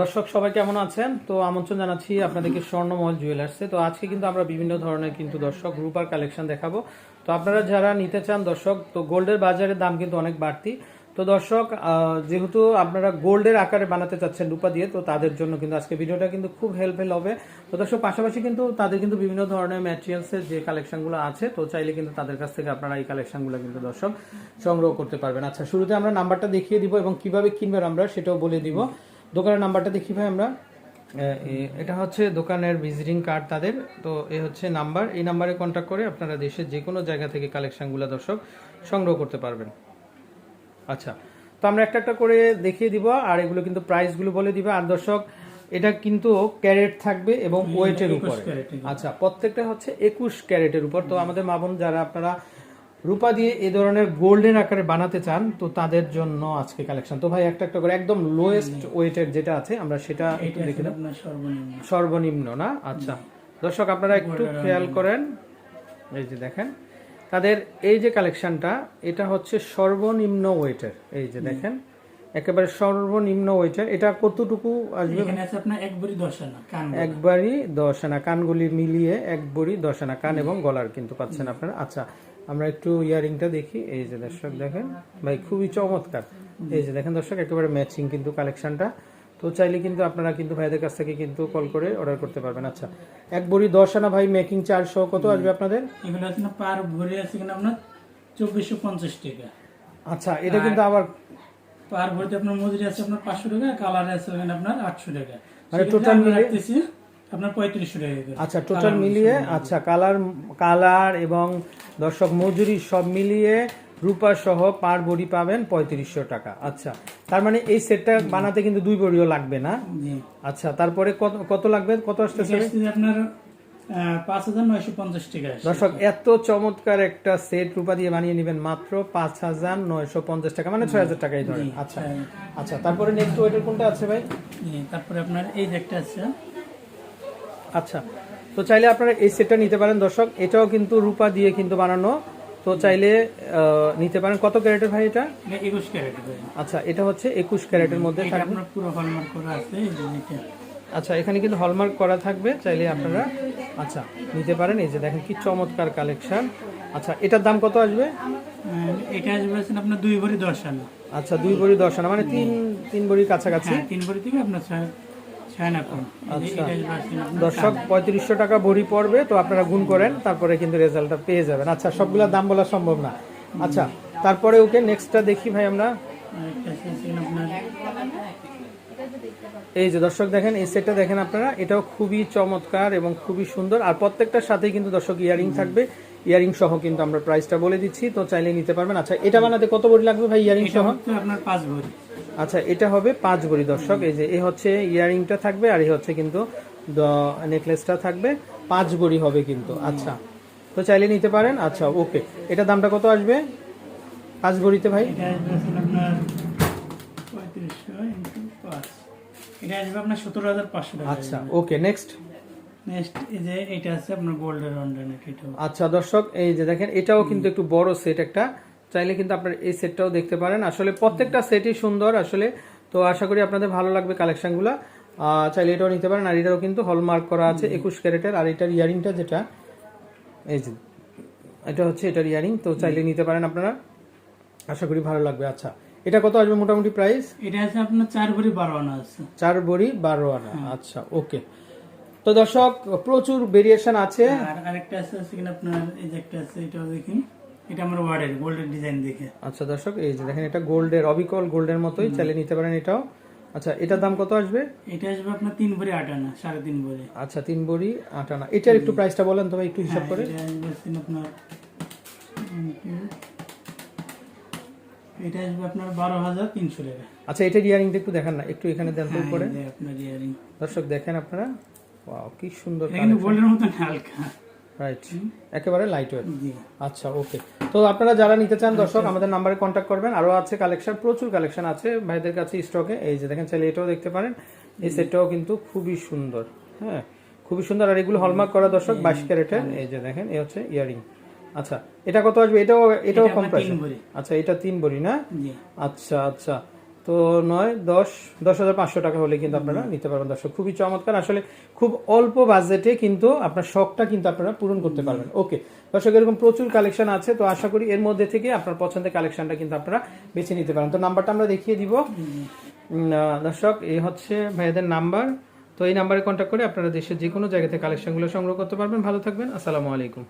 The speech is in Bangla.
দর্শক, সবাই কেমন আছেন? তো আমন্ত্রণ জানাচ্ছি আপনাদেরকে স্বর্ণমহল জুয়েলার্সে। তো আজকে কিন্তু আমরা বিভিন্ন ধরনের কিন্তু দর্শক রূপার কালেকশন দেখাবো। তো আপনারা যারা নিতে চান দর্শক, তো গোল্ডের বাজারের দাম কিন্তু অনেক বাড়তি। তো দর্শক যেহেতু আপনারা গোল্ডের আকারে বানাতে চাচ্ছেন রূপা দিয়ে, তো তাদের জন্য কিন্তু আজকে ভিডিওটা কিন্তু খুব হেল্পফুল হবে। তো দর্শক, পাশাপাশি কিন্তু তাদের কিন্তু বিভিন্ন ধরনের ম্যাটেরিয়ালসের যে কালেকশনগুলো আছে, তো চাইলে কিন্তু তাদের কাছ থেকে আপনারা এই কালেকশনগুলো কিন্তু দর্শক সংগ্রহ করতে পারবেন। আচ্ছা শুরুতে আমরা নাম্বারটা দেখিয়ে দিব এবং কীভাবে কিনবেন আমরা সেটাও বলে দিব। দোকানের নাম্বারটা দেখি ভাই আমরা। এটা হচ্ছে দোকানের ভিজিটিং কার্ড তাদের। তো এ হচ্ছে নাম্বার। এই নাম্বারে কন্ট্যাক্ট করে আপনারা দেশের যে কোনো জায়গা থেকে কালেকশনগুলো দর্শক সংগ্রহ করতে পারবেন। আচ্ছা তো আমরা একটা একটা করে দেখিয়ে দিব আর এগুলো কিন্তু প্রাইসগুলো বলে দিবে। আর দর্শক এটা কিন্তু ক্যারেট থাকবে এবং ওয়েটের উপরে। আচ্ছা প্রত্যেকটা হচ্ছে একুশ ক্যারেটের উপর। তো আমাদের মাবন যারা আপনারা রূপা দিয়ে এই ধরনের গোল্ডেন আকারে বানাতে চান তো তাদের জন্য আজকে কালেকশন তো ভাই একটা একটা করে একদম লোয়েস্ট ওয়েটের যেটা আছে আমরা সেটা একটু দেখে নেব। সর্বনিম্ন। সর্বনিম্ন না? আচ্ছা। দর্শক আপনারা একটু খেয়াল করেন। এই যে দেখেন তাদের এই যে কালেকশনটা এটা হচ্ছে সর্বনিম্ন ওয়েটের এই যে দেখেন একেবারে সর্বনিম্ন ওয়েটের এটা কতটুকু আসবে? একবারই দশ আনা কানগুলি। মিলিয়ে একবারই দশ আনা কান এবং গলার কিন্তু পাচ্ছেন আপনারা। আচ্ছা আমরা একটু ইয়ারিংটা দেখি। এই যে দর্শক দেখেন ভাই খুবই চমৎকার। এই যে দেখেন দর্শক একেবারে ম্যাচিং কিন্তু কালেকশনটা তো চাইলে কিন্তু আপনারা কিন্তু ভাইদের কাছ থেকে কিন্তু কল করে অর্ডার করতে পারবেন। আচ্ছা এক বড়ি দশ আনা ভাই মেকিং চার্জ সহ কত আসবে আপনাদের? এগুলো আছে না পার ভরি আছে কিনা আপনার? চব্বিশশো পঞ্চাশ টাকা। আচ্ছা এটা কিন্তু আবার পার ভরিতে আপনার মজুরি আছে আপনার পাঁচশো টাকা কালার আছে আপনার আটশো টাকা। মানে টোটাল রাখতেছি। আপনার পঁয়ত্রিশশো টাকা আচ্ছা টোটাল মিলিয়ে আচ্ছা কালার কালার এবং দর্শক মজুরি সব মিলিয়ে রূপা সহ পার বড়ি পাবেন পঁয়ত্রিশশো টাকা। আচ্ছা তার মানে এই সেটটা বানাতে কিন্তু দুই বড়িও লাগবে না? আচ্ছা তারপরে কত কত লাগবে? কত আসতেছে? আপনার। দর্শক এত চমৎকার একটা সেট রূপা দিয়ে বানিয়ে নেবেন মাত্র পাঁচ হাজার নয়শো পঞ্চাশ টাকা মানে ছয় হাজার টাকাই ধরেন। আচ্ছা আচ্ছা তারপরে নেক্সট ওয়েটের কোনটা আছে ভাই? তারপরে আপনার এই একটা আছে আচ্ছা তো চাইলে আপনারা এই সেটটা নিতে পারেন দর্শক। এটাও কিন্তু রূপা দিয়ে কিন্তু বানানো। তো চাইলে নিতে পারেন। কত ক্যারেটের ভাই এটা? একুশ ক্যারেট করে আচ্ছা এটা হচ্ছে একুশ ক্যারেটের মধ্যে পুরো হলমার্ক করা আছে আচ্ছা এখানে কিন্তু হলমার্ক করা থাকবে। চাইলে আপনারা আচ্ছা নিতে পারেন। এই যে দেখেন কি চমৎকার কালেকশন আচ্ছা এটার দাম কত আসবে? এটা আসবে আপনার দুই ভরি দশ আনা। আচ্ছা দুই বড়ি দশ আনা। মানে তিন তিন বড়ির কাছাকাছি। হ্যাঁ তিন ভরি থেকে আপনার আচ্ছা। দর্শক পঁয়ত্রিশশো টাকা বড়ি পড়বে তো আপনারা গুণ করেন তারপরে কিন্তু রেজাল্টটা পেয়ে যাবেন। আচ্ছা সবগুলোর দাম বলা সম্ভব না। আচ্ছা তারপরে ওকে নেক্সটটা দেখি ভাই আমরা। এই যে দর্শক দেখেন এই সেটটা দেখেন আপনারা এটাও খুবই চমৎকার এবং খুবই সুন্দর। আর প্রত্যেকটার সাথেই কিন্তু দর্শক ইয়ারিং থাকবে। ইয়ারিং সহ কিন্তু আমরা প্রাইসটা বলে দিচ্ছি তো চাইলে নিতে পারবেন। আচ্ছা এটা বানাতে কত বড়ি লাগবে ভাই ইয়ারিং সহ? আপনার পাঁচ ভরি আচ্ছা এটা হবে পাঁচ বড়ি দর্শক। এই যে এ হচ্ছে ইয়ারিংটা থাকবে আর এই হচ্ছে কিন্তু নেকলেসটা থাকবে। পাঁচ বড়ি হবে কিন্তু আচ্ছা। তো চাইলে নিতে পারেন। আচ্ছা ওকে এটা দামটা কত আসবে? পাঁচ বড়িতে ভাই? এটা আসবে আপনার সতেরো হাজার পাঁচশো আচ্ছা ওকে নেক্সট নেক্সট এই যে এটা আছে আপনার গোল্ডের এটাও আচ্ছা দর্শক এই যে দেখেন এটাও কিন্তু একটু বড় সেট একটা। চাইলে কিন্তু আপনার এই সেটটাও দেখতে পারেন। আসলে প্রত্যেকটা সেটই সুন্দর আসলে। তো আশা করি আপনাদের ভালো লাগবে কালেকশনগুলো। চাইলে এটাও নিতে পারেন। আর এটাও কিন্তু হলমার্ক করা আছে একুশ ক্যারেটের। আর এটার ইয়ারিংটা যেটা এই যে এটা হচ্ছে এটার ইয়ারিং। তো চাইলে নিতে পারেন আপনারা। আশা করি ভালো লাগবে। আচ্ছা এটা কত আসবে মোটামুটি প্রাইস এটা আছে আপনার চার ভরি বারো আনা আছে। চার বড়ি বারো আনা। আচ্ছা ওকে তো দর্শক প্রচুর ভেরিয়েশন আছে। আর আরেকটা আছে হচ্ছে কিনা আপনার এই যে একটা আছে এটাও দেখুন। এটা আমার ওয়ার্ডের গোল্ডের ডিজাইন দেখে। আচ্ছা দর্শক এই যে দেখেন এটা গোল্ডের অবিকল গোল্ডের মতোই চাইলে নিতে পারেন এটাও। আচ্ছা এটার দাম কত আসবে? এটা আসবে আপনার তিন ভরি আট আনা সাড়ে তিন ভরি। আচ্ছা তিন বড়ি আট আনা। এটার একটু প্রাইসটা বলেন তবে একটু হিসাব করে। এটা আসবে হচ্ছে আপনার এটা আসবে আপনার বারো হাজার তিনশো টাকা। আচ্ছা এটার ইয়ারিংটা একটু দেখান না একটু এখানে দেন তো উপরে। আপনার ইয়ারিং দর্শক দেখেন আপনারা। ওয়াও কি সুন্দর কিন্তু গোল্ডের মতন হালকা। রাইট একেবারে লাইট ওয়েট আচ্ছা ওকে তো আপনারা যারা নিতে চান দর্শক আমাদের নাম্বারে কন্ট্যাক্ট করবেন। আরও আছে কালেকশন প্রচুর কালেকশন আছে ভাইদের কাছে স্টকে এই যে দেখেন চাইলে এটাও দেখতে পারেন। এই সেটটাও কিন্তু খুবই সুন্দর হ্যাঁ? খুবই সুন্দর। আর এগুলো হলমার্ক করা দর্শক বাইশ ক্যারেটের। এই যে দেখেন এই হচ্ছে ইয়ারিং আচ্ছা এটা কত আসবে? এটাও এটাও কম প্রাইস আচ্ছা এটা তিন বড়ি না? আচ্ছা আচ্ছা। তো নয় দশ দশ হাজার পাঁচশো টাকা হলে কিন্তু আপনারা নিতে পারবেন দর্শক। খুবই চমৎকার। আসলে খুব অল্প বাজেটে কিন্তু আপনার শখটা কিন্তু আপনারা পূরণ করতে পারবেন। ওকে দর্শক এরকম প্রচুর কালেকশন আছে। তো আশা করি এর মধ্যে থেকে আপনার পছন্দের কালেকশনটা কিন্তু আপনারা বেছে নিতে পারেন। তো নাম্বারটা আমরা দেখিয়ে দিব। দর্শক এই হচ্ছে ভাইয়াদের নাম্বার। তো এই নাম্বারে কন্ট্যাক্ট করে আপনারা দেশের যে কোনো জায়গা থেকে কালেকশনগুলো সংগ্রহ করতে পারবেন। ভালো থাকবেন। আসসালামু আলাইকুম।